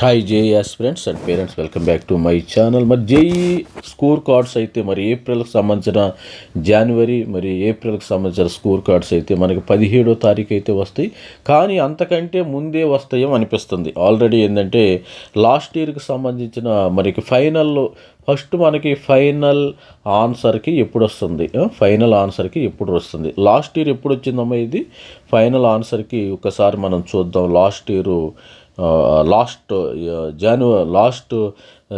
Hi JEE friends and parents welcome back to my channel మరి JEE score cards అయితే మరి ఏప్రిల్కి సంబంధించిన జనవరి మరి ఏప్రిల్కి సంబంధించిన స్కోర్ కార్డ్స్ అయితే మనకి పదిహేడో తారీఖు అయితే వస్తాయి. కానీ అంతకంటే ముందే వస్తాయేమో అనిపిస్తుంది. ఆల్రెడీ ఏంటంటే లాస్ట్ ఇయర్కి సంబంధించిన మనకి ఫైనల్లో ఫస్ట్ మనకి ఫైనల్ ఆన్సర్కి ఎప్పుడు వస్తుంది? ఫైనల్ ఆన్సర్కి ఎప్పుడు వస్తుంది? లాస్ట్ ఇయర్ ఎప్పుడు వచ్చిందమ్మా ఇది? ఫైనల్ ఆన్సర్కి ఒకసారి మనం చూద్దాం. లాస్ట్ ఇయర్ లాస్ట్ జనవరి లాస్ట్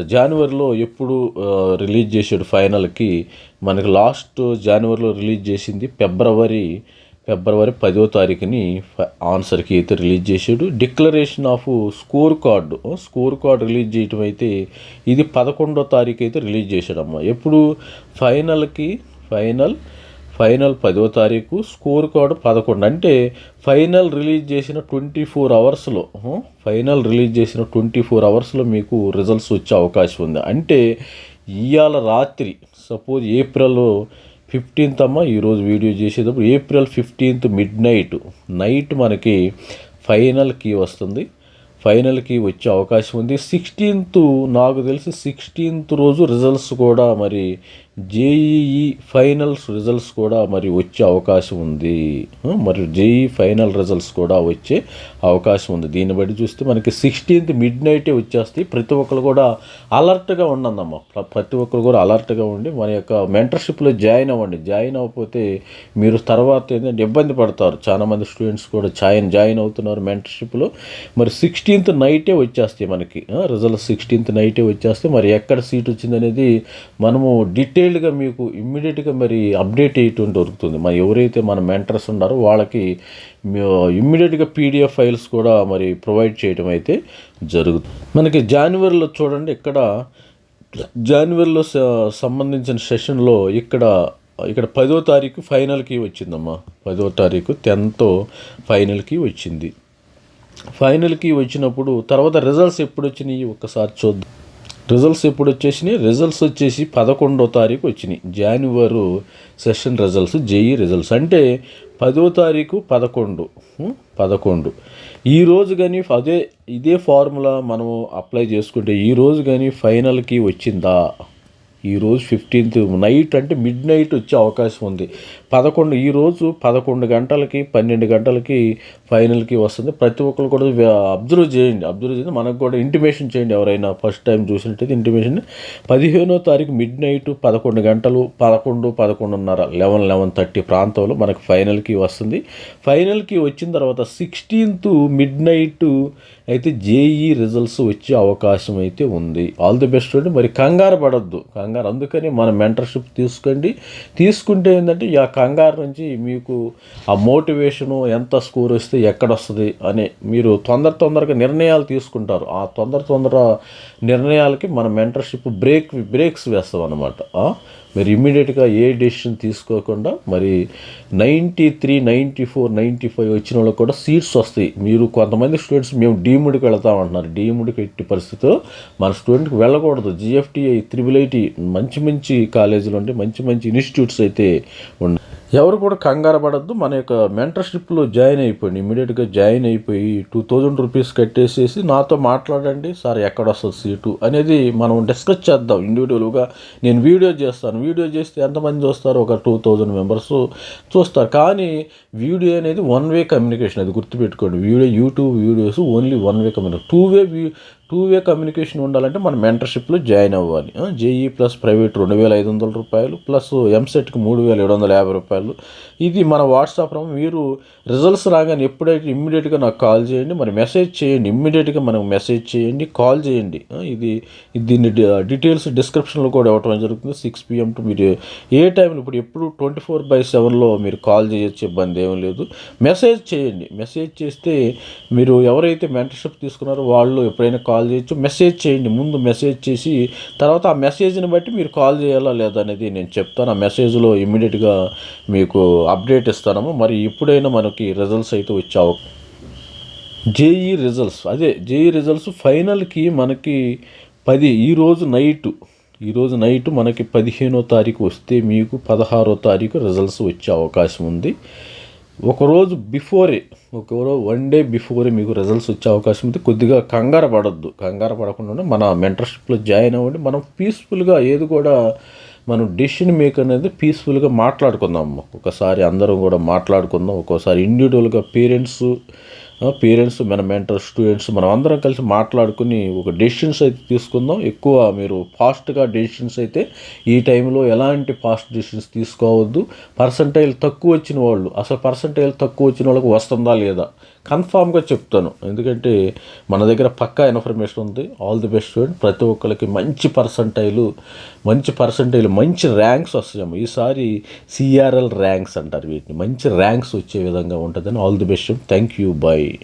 జనవరిలో ఎప్పుడు రిలీజ్ చేసాడు ఫైనల్కి? మనకి లాస్ట్ జనవరిలో రిలీజ్ చేసింది ఫిబ్రవరి ఫిబ్రవరి పదో తారీఖుని ఆన్సర్కి అయితే రిలీజ్ చేసాడు declaration of score card score card release చేయటం అయితే ఇది పదకొండో తారీఖు అయితే రిలీజ్ చేశాడమ్మా. ఎప్పుడు? ఫైనల్కి ఫైనల్ ఫైనల్ పదో తారీఖు స్కోర్ కార్డు పదకొండు. అంటే ఫైనల్ రిలీజ్ చేసిన ట్వంటీ ఫోర్ అవర్స్లో ఫైనల్ రిలీజ్ చేసిన ట్వంటీ ఫోర్ అవర్స్లో మీకు రిజల్ట్స్ వచ్చే అవకాశం ఉంది. అంటే ఇవాళ రాత్రి సపోజ్ ఏప్రిల్ ఫిఫ్టీన్త్ అమ్మ ఈరోజు వీడియో చేసేటప్పుడు April fifteenth midnight night మనకి ఫైనల్కి వస్తుంది. ఫైనల్కి వచ్చే అవకాశం ఉంది. సిక్స్టీన్త్ నాకు తెలిసి సిక్స్టీన్త్ రోజు రిజల్ట్స్ కూడా మరి జేఈఈ ఫైనల్స్ రిజల్ట్స్ కూడా మరి వచ్చే అవకాశం ఉంది. మరి జేఈ ఫైనల్ రిజల్ట్స్ కూడా వచ్చే అవకాశం ఉంది. దీన్ని బట్టి చూస్తే మనకి సిక్స్టీన్త్ మిడ్ నైటే వచ్చేస్తాయి. ప్రతి ఒక్కరు కూడా అలర్ట్గా ఉండందమ్మా ప్రతి ఒక్కరు కూడా అలర్ట్గా ఉండి మన యొక్క మెంటర్షిప్లో జాయిన్ అవ్వండి. జాయిన్ అవ్వకపోతే మీరు తర్వాత ఏంటంటే ఇబ్బంది పడతారు. చాలామంది స్టూడెంట్స్ కూడా జాయిన్ జాయిన్ అవుతున్నారు మెంటర్షిప్లో. మరి సిక్స్టీన్త్ నైటే వచ్చేస్తాయి మనకి. రిజల్ట్ సిక్స్టీన్త్ నైటే వచ్చేస్తే మరి ఎక్కడ సీట్ వచ్చిందనేది మనము డీటెయిల్ డీటెయిల్డ్గా మీకు ఇమ్మీడియట్గా మరి అప్డేట్ అయ్యేటువంటి దొరుకుతుంది. మరి ఎవరైతే మన మెంటర్స్ ఉన్నారో వాళ్ళకి ఇమ్మీడియట్గా పీడిఎఫ్ ఫైల్స్ కూడా మరి ప్రొవైడ్ చేయడం అయితే జరుగుతుంది. మనకి జనవరిలో చూడండి ఇక్కడ జనవరిలో సంబంధించిన సెషన్లో ఇక్కడ ఇక్కడ పదో తారీఖు ఫైనల్కి వచ్చిందమ్మా. పదో తారీఖు టెన్త్ ఫైనల్కి వచ్చింది. ఫైనల్కి వచ్చినప్పుడు తర్వాత రిజల్ట్స్ ఎప్పుడు వచ్చినాయి? ఒక్కసారి చూద్దాం. రిజల్ట్స్ ఎప్పుడు వచ్చేసినాయి రిజల్ట్స్ వచ్చేసి పదకొండో తారీఖు వచ్చినాయి. January session results JEE results. అంటే పదో తారీఖు పదకొండు. పదకొండు. ఈరోజు కానీ అదే ఇదే ఫార్ములా మనము అప్లై చేసుకుంటే ఈరోజు కానీ ఫైనల్కి వచ్చిందా? ఈరోజు ఫిఫ్టీన్త్ నైట్ అంటే మిడ్ నైట్ వచ్చే అవకాశం ఉంది. పదకొండు ఈరోజు పదకొండు గంటలకి పన్నెండు గంటలకి ఫైనల్కి వస్తుంది. ప్రతి ఒక్కరు కూడా అబ్జర్వ్ చేయండి. అబ్జర్వ్ చేయండి. మనకు కూడా ఇంటిమేషన్ చేయండి ఎవరైనా. ఫస్ట్ టైం చూసినట్టయితే ఇంటిమేషన్ పదిహేనో తారీఖు మిడ్ నైట్ పదకొండు గంటలు పదకొండు పదకొండున్నర లెవెన్ లెవెన్ థర్టీ ప్రాంతంలో మనకు ఫైనల్కి వస్తుంది. ఫైనల్కి వచ్చిన తర్వాత సిక్స్టీన్త్ మిడ్ నైట్ అయితే జేఈ రిజల్ట్స్ వచ్చే అవకాశం అయితే ఉంది. ఆల్ ది బెస్ట్ అండి. మరి కంగారు పడద్దు. కంగారు అందుకని మన మెంటర్షిప్ తీసుకోండి. తీసుకుంటే ఏంటంటే ఆ కంగారు నుంచి మీకు ఆ మోటివేషను ఎంత స్కోర్ వస్తే ఎక్కడ వస్తుంది అని మీరు తొందర తొందరగా నిర్ణయాలు తీసుకుంటారు. ఆ తొందర తొందర నిర్ణయాలకి మన మెంటర్షిప్ బ్రేక్ బ్రేక్స్ వేస్తాం అనమాట మీరు ఇమ్మీడియట్గా ఏ డెసిషన్ తీసుకోకుండా మరి ninety three ninety four ninety five వచ్చిన వాళ్ళకి కూడా సీట్స్ వస్తాయి. మీరు కొంతమంది స్టూడెంట్స్ మేము డీముడికి వెళ్తామంటున్నారు. డీముడికి ఎట్టి పరిస్థితిలో మన స్టూడెంట్కి వెళ్ళకూడదు. జిఎఫ్టీఐ త్రిబుల్ ఐటీ మంచి మంచి కాలేజీలు ఉంటే మంచి మంచి ఇన్స్టిట్యూట్స్ అయితే ఉన్నాయి ఎవరు కూడా కంగారు పడద్దు. మన యొక్క మెంటర్షిప్లో జాయిన్ అయిపోయింది ఇమీడియట్గా జాయిన్ అయిపోయి టూ థౌజండ్ రూపీస్ కట్టేసేసి నాతో మాట్లాడండి. సార్ ఎక్కడ వస్తుంది సీటు? అనేది మనం డిస్కస్ చేద్దాం. ఇండివిజువల్గా నేను వీడియో చేస్తాను. వీడియో చేస్తే ఎంతమంది చూస్తారు? ఒక టూ థౌజండ్ మెంబర్స్ చూస్తారు. కానీ వీడియో అనేది వన్ వే కమ్యూనికేషన్ అది గుర్తుపెట్టుకోండి. Video YouTube videos only one way communication two way two way communication ఉండాలంటే మనం మెంటర్షిప్లో జాయిన్ అవ్వాలి. జేఈ ప్లస్ ప్రైవేట్ రెండు వేల ఐదు వందల రూపాయలు ప్లస్ ఎంసెట్కి మూడు వేల ఏడు వందల యాభై రూపాయలు. ఇది మన వాట్సాప్ మీరు రిజల్ట్స్ రాగానే ఎప్పుడైతే ఇమ్మీడియట్గా నాకు కాల్ చేయండి మరి మెసేజ్ చేయండి ఇమ్మీడియట్గా మనకు మెసేజ్ చేయండి కాల్ చేయండి. ఇది దీన్ని డీటెయిల్స్ డిస్క్రిప్షన్లో కూడా ఇవ్వటం జరుగుతుంది. సిక్స్ పిఎం టు మీరు ఏ టైంలో ఇప్పుడు ఎప్పుడు ట్వంటీ ఫోర్ బై సెవెన్లో మీరు కాల్ చేయొచ్చు ఇబ్బంది ఏం లేదు. మెసేజ్ చేయండి. మెసేజ్ చేస్తే మీరు ఎవరైతే మెంటర్షిప్ తీసుకున్నారో వాళ్ళు ఎప్పుడైనా కాల్ కాల్ చేయొచ్చు. మెసేజ్ చేయండి. ముందు మెసేజ్ చేసి తర్వాత ఆ మెసేజ్ని బట్టి మీరు కాల్ చేయాలా లేదా అనేది నేను చెప్తాను. ఆ మెసేజ్లో ఇమ్మీడియట్గా మీకు అప్డేట్ ఇస్తాను. మరి ఇప్పుడైనా మనకి రిజల్ట్స్ అయితే వచ్చావు. JEE results. అదే జేఈ రిజల్ట్స్ ఫైనల్కి మనకి పది ఈరోజు నైటు ఈరోజు నైట్ మనకి పదిహేనో తారీఖు వస్తే మీకు పదహారో తారీఖు రిజల్ట్స్ వచ్చే అవకాశం ఉంది. ఒకరోజు బిఫోరే ఒక వన్ డే బిఫోరే మీకు రిజల్ట్స్ వచ్చే అవకాశం ఉంది. కొద్దిగా కంగారు పడద్దు. కంగారు పడకుండా మన మెంటర్షిప్లో జాయిన్ అవ్వండి. మనం పీస్ఫుల్గా ఏది కూడా మనం డెసిషన్ మేక్ అనేది పీస్ఫుల్గా మాట్లాడుకుందాం. ఒకసారి అందరం కూడా మాట్లాడుకుందాం. ఒక్కోసారి ఇండివిజువల్గా పేరెంట్స్ పేరెంట్స్ మన మెంటర్ స్టూడెంట్స్ మనం అందరం కలిసి మాట్లాడుకుని ఒక డెసిషన్స్ అయితే తీసుకుందాం. ఎక్కువ మీరు ఫాస్ట్గా డెసిషన్స్ అయితే ఈ టైంలో ఎలాంటి ఫాస్ట్ డెసిషన్స్ తీసుకోవద్దు. పర్సంటైల్ తక్కువ వచ్చిన వాళ్ళు అసలు పర్సంటైల్ తక్కువ వచ్చిన వాళ్ళకి వస్తుందా లేదా? కన్ఫామ్గా చెప్తాను. ఎందుకంటే మన దగ్గర పక్కా ఇన్ఫర్మేషన్ ఉంది. ఆల్ ది బెస్ట్ స్టూడెంట్ ప్రతి ఒక్కరికి మంచి పర్సంటైలు మంచి పర్సంటైల్ మంచి ర్యాంక్స్ వస్తాయేమో ఈసారి సిఆర్ఎల్ ర్యాంక్స్ అంటారు వీటిని. మంచి ర్యాంక్స్ వచ్చే విధంగా ఉంటుందని. All the best thank you bye